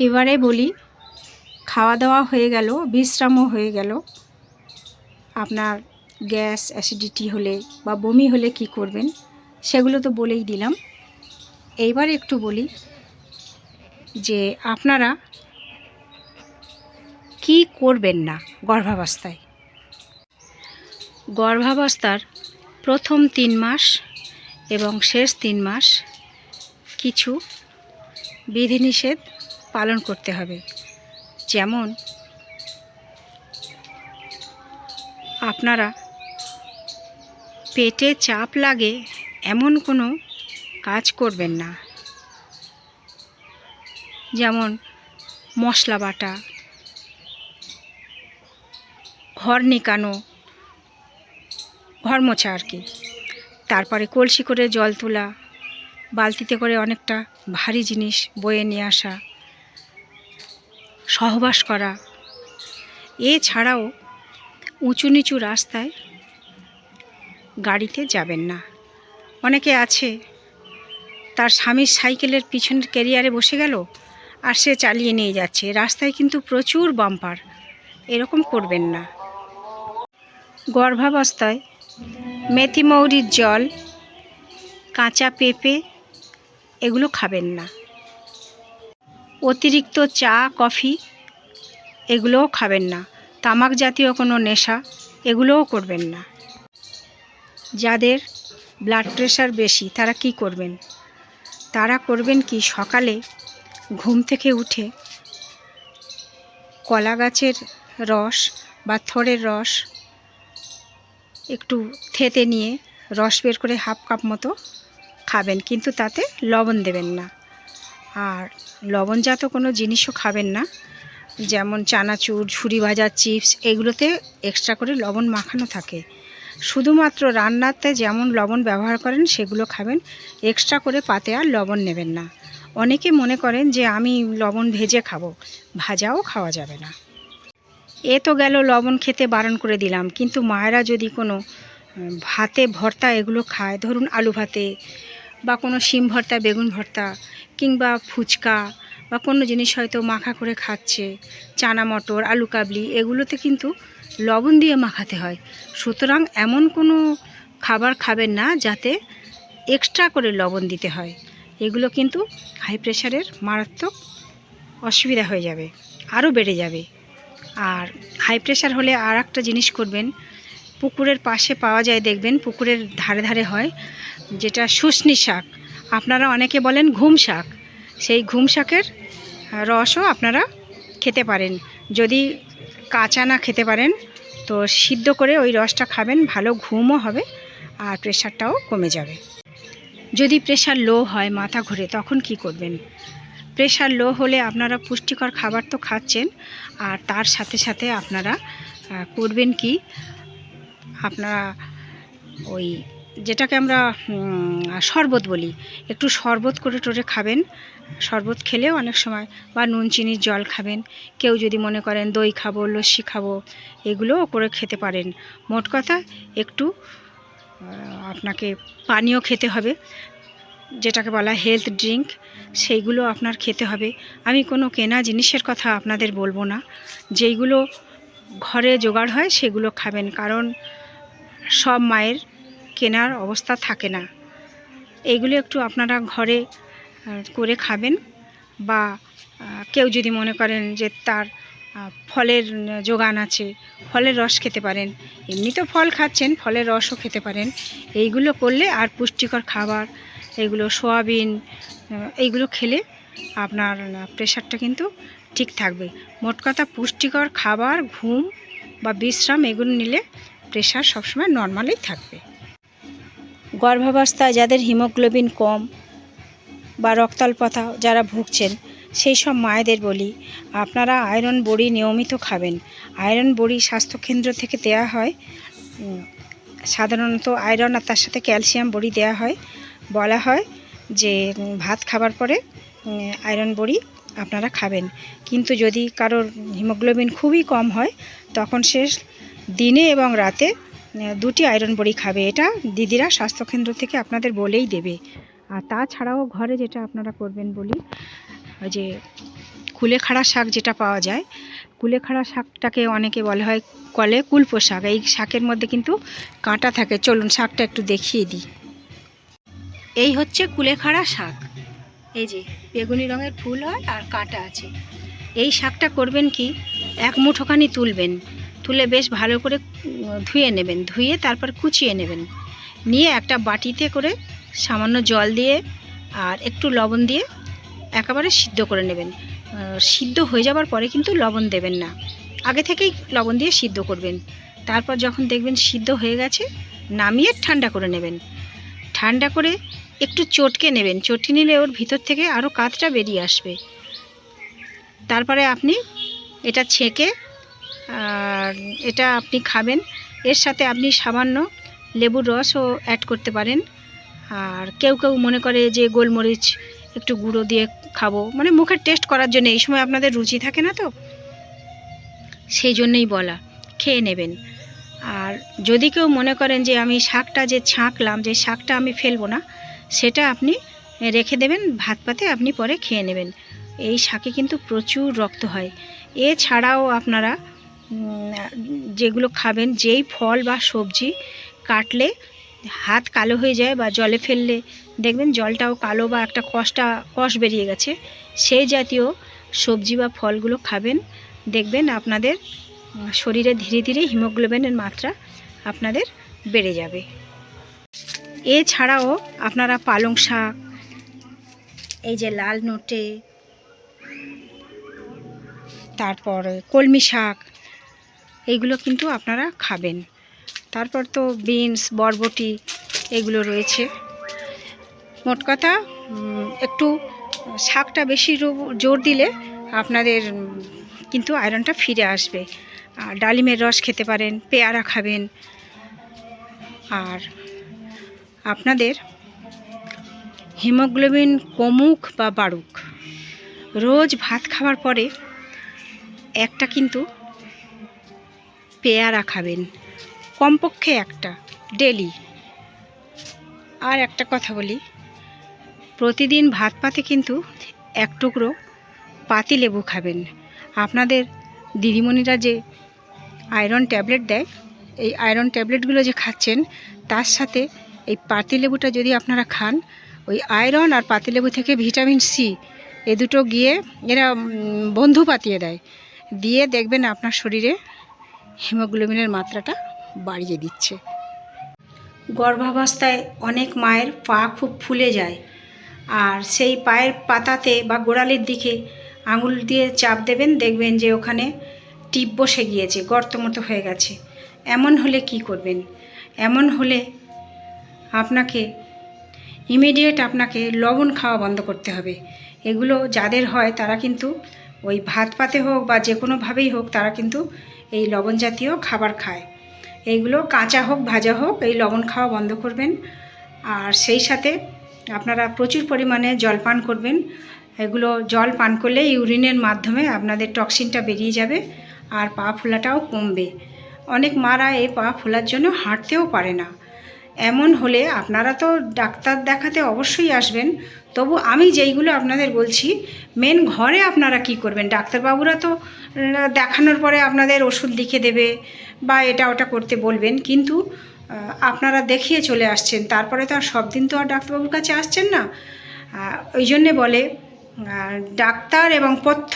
এবারে বলি খাওয়া দাওয়া হয়ে গেল, বিশ্রামও হয়ে গেল। আপনার গ্যাস, অ্যাসিডিটি হলে বা বমি হলে কি করবেন, সেগুলো তো বলেই দিলাম। এইবার একটু বলি যে, আপনারা কি করবেন না গর্ভাবস্থায়? গর্ভাবস্থার প্রথম তিন মাস এবং শেষ তিন মাস কিছু বিধিনিষেধ পালন করতে হবে। যেমন, আপনারা পেটে চাপ লাগে এমন কোনো কাজ করবেন না। যেমন, মশলা বাটা, ঘর নিকানো, ঘর মোছা আর কি। তারপরে কলসি করে জল তোলা, বালতিতে করে অনেকটা ভারী জিনিস বয়ে নিয়ে আসা। সহবাস করা। এছাড়াও উঁচু নিচু রাস্তায় গাড়িতে যাবেন না। অনেকে আছে, তার স্বামীর সাইকেলের পিছনের ক্যারিয়ারে বসে গেল আর সে চালিয়ে নিয়ে যাচ্ছে। রাস্তায় কিন্তু প্রচুর বাম্পার, এরকম করবেন না। গর্ভাবস্থায় মেথি মৌরির জল, কাঁচা পেঁপে, এগুলো খাবেন না। অতিরিক্ত চা, কফি এগুলোও খাবেন না। তামাক জাতীয় কোনো নেশা এগুলোও করবেন না। যাদের ব্লাড প্রেশার বেশি, তারা কি করবেন? তারা করবেন কি? সকালে ঘুম থেকে উঠে কলা গাছের রস বা থরের রস একটু থেতে নিয়ে রস বের করে হাফ কাপ মতো খাবেন, কিন্তু তাতে লবণ দেবেন না। আর লবণজাত কোনো জিনিসও খাবেন না। যেমন চানাচুর ঝুরি ভাজা চিপস, এগুলোতে এক্সট্রা করে লবণ মাখানো থাকে। শুধুমাত্র রান্নাতে যেমন লবণ ব্যবহার করেন, সেগুলো খাবেন। এক্সট্রা করে পাতে আর লবণ নেবেন না। অনেকে মনে করেন যে, আমি লবণ ভেজে খাব, ভাজাও খাওয়া যাবে না। এ তো গেল লবণ খেতে বারণ করে দিলাম। কিন্তু মায়েরা যদি কোনো ভাতে ভর্তা এগুলো খায়, ধরুন আলু ভাতে বা কোনো শিম ভর্তা, বেগুন ভর্তা কিংবা ফুচকা বা কোনো জিনিস হয়তো মাখা করে খাচ্ছে, চানা মটর, আলু কাবলি, এগুলোতে কিন্তু লবণ দিয়ে মাখাতে হয়। সুতরাং এমন কোনো খাবার খাবেন না যাতে এক্সট্রা করে লবণ দিতে হয়। এগুলো কিন্তু হাই প্রেশারের মারাত্মক অসুবিধা হয়ে যাবে, আরও বেড়ে যাবে। আর হাই প্রেশার হলে আর একটা জিনিস করবেন, পুকুরের পাশে পাওয়া যায় দেখবেন, পুকুরের ধারে ধারে হয়, যেটা শুশনি শাক। আপনারা অনেকে বলেন ঘুম শাক। সেই ঘুম শাকের রসও আপনারা খেতে পারেন। যদি কাঁচা না খেতে পারেন, তো সিদ্ধ করে ওই রসটা খাবেন, ভালো ঘুমও হবে আর প্রেশারটাও কমে যাবে। যদি প্রেশার লো হয় মাথা ঘুরে, তখন কি করবেন? প্রেশার লো হলে আপনারা পুষ্টিকর খাবার তো খাচ্ছেন, আর তার সাথে সাথে আপনারা করবেন কি? আপনারা ওই যেটাকে আমরা শরবত বলি। একটু শরবত করে টোরে খাবেন। শরবত খেলেও অনেক সময় বা নুন, চিনির জল খাবেন। কেউ যদি মনে করেন দই খাব, লস্যি খাব এগুলোও করে খেতে পারেন। মোট কথা একটু আপনাকে পানীয় খেতে হবে। যেটাকে বলা হেলথ ড্রিঙ্ক সেইগুলো আপনার খেতে হবে। আমি কোনো কেনা জিনিসের কথা আপনাদের বলব না। যেইগুলো ঘরে জোগাড় হয়, সেগুলো খাবেন। কারণ সব মায়ের কেনার অবস্থা থাকে না। এইগুলো একটু আপনারা ঘরে করে খাবেন বা কেউ যদি মনে করেন যে তার ফলের যোগান আছে, ফলের রস খেতে পারেন। এমনি তো ফল খাচ্ছেন, ফলের রসও খেতে পারেন। এইগুলো করলে আর পুষ্টিকর খাবার, এগুলো সোয়াবিন এইগুলো খেলে আপনার প্রেশারটা কিন্তু ঠিক থাকবে। মোট কথা পুষ্টিকর খাবার, ঘুম বা বিশ্রাম এগুলো নিলে প্রেশার সবসময় নর্মালেই থাকবে। গর্ভাবস্থায় যাদের হিমোগ্লোবিন কম বা রক্তাল্পতা যারা ভুগছেন, সেই সব মায়েদের বলি, আপনারা আয়রন বড়ি নিয়মিত খাবেন। আয়রন বড়ি স্বাস্থ্যকেন্দ্র থেকে দেয়া হয় সাধারণত আয়রন আর তার সাথে ক্যালসিয়াম বড়ি দেয়া হয়। বলা হয় যে ভাত খাবার পরে আয়রন বড়ি আপনারা খাবেন। কিন্তু যদি কারোর হিমোগ্লোবিন খুবই কম হয়, তখন সে দিনে এবং রাতে দুটি আয়রন বড়ি খাবে। এটা দিদিরা স্বাস্থ্যকেন্দ্র থেকে আপনাদের বলেই দেবে। আর তাছাড়াও ঘরে যেটা আপনারা করবেন বলি যে কুলেখাড়া শাক যেটা পাওয়া যায়, কুলেখাড়া শাকটাকে অনেকে বলে হয়, কলে কুলপো শাক। এই শাকের মধ্যে কিন্তু কাঁটা থাকে। চলুন শাকটা একটু দেখিয়ে দিই। এই হচ্ছে কুলেখাড়া শাক। এই যে বেগুনি রঙের ফুল হয় আর কাঁটা আছে। এই শাকটা করবেন কি? এক মুঠোখানি তুলবেন। তুলে বেশ ভালো করে ধুয়ে নেবেন। ধুয়ে তারপর কুচিয়ে নেবেন। নিয়ে একটা বাটিতে করে সামান্য জল দিয়ে আর একটু লবণ দিয়ে একেবারে সিদ্ধ করে নেবেন। সিদ্ধ হয়ে যাবার পরে কিন্তু লবণ দেবেন না। আগে থেকেই লবণ দিয়ে সিদ্ধ করবেন। তারপর যখন দেখবেন সিদ্ধ হয়ে গেছে, নামিয়ে ঠান্ডা করে নেবেন। ঠান্ডা করে একটু চটকে নেবেন। চটকে নিলে ওর ভিতর থেকে আরও কাতটা বেরিয়ে আসবে। তারপরে আপনি এটা ছেঁকে আর এটা আপনি খাবেন। এর সাথে আপনি সামান্য লেবুর রসও অ্যাড করতে পারেন। আর কেউ কেউ মনে করে যে গোলমরিচ একটু গুঁড়ো দিয়ে খাব। মানে মুখের টেস্ট করার জন্য, এই সময় আপনাদের রুচি থাকে না তো? সেই জন্যই বলা, খেয়ে নেবেন। আর যদি কেউ মনে করেন যে আমি শাকটা যে ছাঁকলাম, যে শাকটা আমি ফেলব না, সেটা আপনি রেখে দেবেন, ভাত পাতে আপনি পরে খেয়ে নেবেন। এই শাকে কিন্তু প্রচুর রক্ত হয়। এছাড়াও আপনারা যেগুলো খাবেন, যেই ফল বা সবজি কাটলে হাত কালো হয়ে যায় বা জলে ফেললে, দেখবেন জলটাও কালো বা একটা কষটা, কষ বেরিয়ে গেছে। সেই জাতীয় সবজি বা ফলগুলো খাবেন, দেখবেন আপনাদের শরীরে ধীরে ধীরে হিমোগ্লোবিনের মাত্রা আপনাদের বেড়ে যাবে। এছাড়াও আপনারা পালং শাক, এই যে লাল নোটে তারপরে কলমি শাক এইগুলো কিন্তু আপনারা খাবেন। তারপর তো বিনস, বরবটি এগুলো রয়েছে। মোট কথা একটু শাকটা বেশি জোর দিলে আপনাদের কিন্তু আয়রনটা ফিরে আসবে। আর ডালিমের রস খেতে পারেন, পেয়ারা খাবেন। আর আপনাদের হিমোগ্লোবিন কমুক বা বাড়ুক, রোজ ভাত খাওয়ার পরে একটা কিন্তু পেয়ারা খাবেন। কমপক্ষে একটা, ডেলি। আর একটা কথা বলি, প্রতিদিন ভাত পাতে কিন্তু এক টুকরো পাতি লেবু খাবেন। আপনাদের দিদিমণিরা যে আয়রন ট্যাবলেট দেয়, এই আয়রন ট্যাবলেটগুলো যে খাচ্ছেন, তার সাথে এই পাতিলেবুটা যদি আপনারা খান, ওই আয়রন আর পাতিলেবু থেকে ভিটামিন সি, এ দুটো গিয়ে এরা বন্ধু পাতিয়ে দেয়। দিয়ে দেখবেন আপনার শরীরে হিমোগ্লোবিনের মাত্রাটা বাড়িয়ে দিচ্ছে। গর্ভাবস্থায় অনেক মায়ের পা খুব ফুলে যায় আর সেই পায়ের পাতাতে বা গোড়ালির দিকে আঙুল দিয়ে চাপ দেবেন, দেখবেন যে ওখানে টিপ বসে গিয়েছে গর্ত মতো হয়ে গেছে। এমন হলে কি করবেন? এমন হলে আপনাকে ইমিডিয়েট আপনাকে লবণ খাওয়া বন্ধ করতে হবে। এগুলো যাদের হয় তারা কিন্তু ওই ভাত পাতে হোক বা যে কোনোভাবেই হোক তারা কিন্তু এই লবণ জাতীয় খাবার খায়। এইগুলো কাঁচা হোক, ভাজা হোক, এই লবণ খাওয়া বন্ধ করবেন। আর সেই সাথে আপনারা প্রচুর পরিমাণে জল পান করবেন। এগুলো জল পান করলে ইউরিনের মাধ্যমে আপনাদের টক্সিনটা বেরিয়ে যাবে আর পা ফোলাটাও কমবে। অনেক মারা এই পা ফোলার জন্য হাঁটতেও পারে না। এমন হলে আপনারা তো ডাক্তার দেখাতে অবশ্যই আসবেন। তবু আমি যেইগুলো আপনাদের বলছি মেন ঘরে আপনারা কি করবেন? ডাক্তারবাবুরা তো দেখানোর পরে আপনাদের ওষুধ লিখে দেবে বা এটা ওটা করতে বলবেন। কিন্তু আপনারা দেখিয়ে চলে আসছেন, তারপরে তো আর সব দিন তো আর ডাক্তারবাবুর কাছে আসছেন না। ওই জন্যে বলে ডাক্তার এবং পথ্য,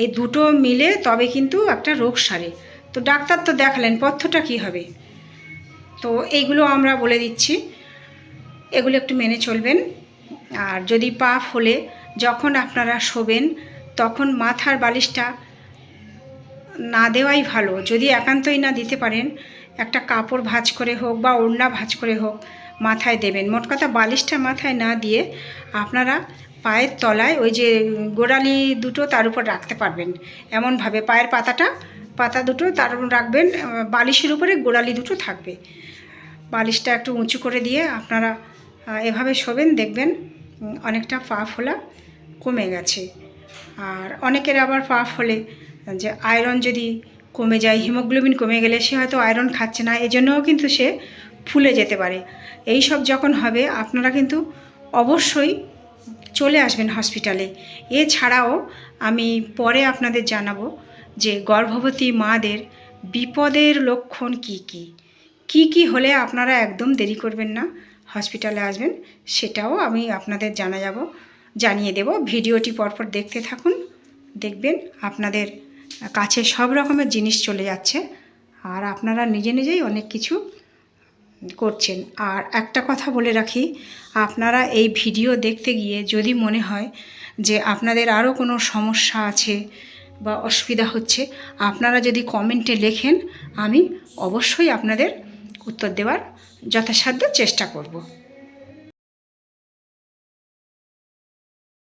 এই দুটো মিলে তবে কিন্তু একটা রোগ সারে। তো ডাক্তার তো দেখালেন, পথ্যটা কি হবে? তো এইগুলো আমরা বলে দিচ্ছি। এগুলো একটু মেনে চলবেন। আর যদি পা ফোলে যখন আপনারা শোবেন, তখন মাথার বালিশটা না দেওয়াই ভালো। যদি একান্তই না দিতে পারেন, একটা কাপড় ভাঁজ করে হোক বা ওড়না ভাঁজ করে হোক, মাথায় দেবেন। মোট কথা বালিশটা মাথায় না দিয়ে আপনারা পায়ের তলায় ওই যে গোড়ালি দুটো তার উপর রাখতে পারবেন। এমনভাবে পায়ের পাতাটা পাতা দুটো, তার রাখবেন বালিশের উপরে গোড়ালি দুটো থাকবে। বালিশটা একটু উঁচু করে দিয়ে আপনারা এভাবে শোবেন, দেখবেন অনেকটা পা ফোলা কমে গেছে। আর অনেকের আবার পা ফলে, যে আয়রন যদি কমে যায়, হিমোগ্লোবিন কমে গেলে সে হয়তো আয়রন খাচ্ছে না, এজন্যও কিন্তু সে ফুলে যেতে পারে। এই সব যখন হবে, আপনারা কিন্তু অবশ্যই চলে আসবেন হসপিটালে। এছাড়াও আমি পরে আপনাদের জানাব যে গর্ভবতী মাদের বিপদের লক্ষণ কি কি? কি কি হলে আপনারা একদম দেরি করবেন না? হসপিটালে আসবেন, সেটাও আমি আপনাদের জানা যাব জানিয়ে দেব। ভিডিওটি পরপর দেখতে থাকুন, দেখবেন আপনাদের কাছে সব রকমের জিনিস চলে যাচ্ছে, আর আপনারা নিজে নিজেই অনেক কিছু করছেন। আর একটা কথা বলে রাখি, আপনারা এই ভিডিও দেখতে গিয়ে যদি মনে হয় যে আপনাদের আরও কোনো সমস্যা আছে বা অসুবিধা হচ্ছে, আপনারা যদি কমেন্টে লেখেন, আমি অবশ্যই আপনাদের উত্তর দেওয়ার যথাসাধ্য চেষ্টা করব।